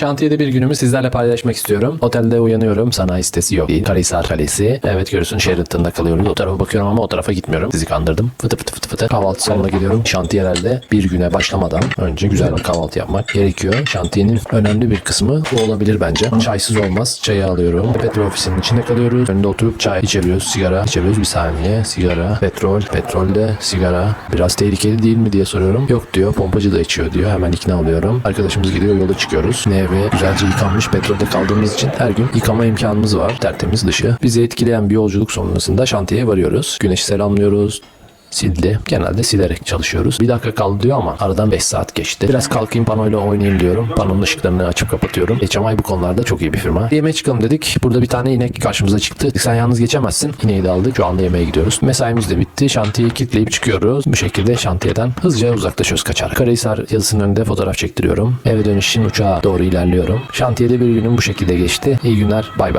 Şantiyede bir günümü sizlerle paylaşmak istiyorum. Otelde uyanıyorum. Sanayi sitesi yok. Karahisar Kalesi. Evet görüyorsun Sheraton'da kalıyoruz. O tarafa bakıyorum ama o tarafa gitmiyorum. Sizi kandırdım. Fıtı fıtı fıtı fıtı. Kahvaltı salonuna gidiyorum. Şantiyelerde bir güne başlamadan önce güzel bir kahvaltı yapmak gerekiyor. Şantiyenin önemli bir kısmı bu olabilir bence. Çaysız olmaz. Çayı alıyorum. Petrol ofisinin içinde kalıyoruz. Önünde oturup çay içebiliyoruz. Sigara içebiliyoruz. Bir saniye. Sigara, petrol, petrolde sigara. Biraz tehlikeli değil mi diye soruyorum. Yok diyor. Pompacı da içiyor diyor. Hemen ikna oluyorum. Arkadaşımız gidiyor yola çıkıyoruz. Ne ve güzelce yıkanmış petrolde kaldığımız için her gün yıkama imkanımız var. Tertemiz dışı. Bizi etkileyen bir yolculuk sonrasında şantiyeye varıyoruz. Güneşi selamlıyoruz sildi. Genelde silerek çalışıyoruz. Bir dakika kaldı diyor ama aradan 5 saat geçti. Biraz kalkayım panoyla oynayayım diyorum. Panonun ışıklarını açıp kapatıyorum. HMI bu konularda çok iyi bir firma. Yemeğe çıkalım dedik. Burada bir tane inek karşımıza çıktı. Sen yalnız geçemezsin. İneği de aldık. Şu anda yemeğe gidiyoruz. Mesaimiz de bitti. Şantiyeyi kilitleyip çıkıyoruz. Bu şekilde şantiyeden hızlıca uzaklaşıyoruz kaçarak. Karahisar yazısının önünde fotoğraf çektiriyorum. Eve dönüş için uçağa doğru ilerliyorum. Şantiyede bir günüm bu şekilde geçti. İyi günler. Bay bay.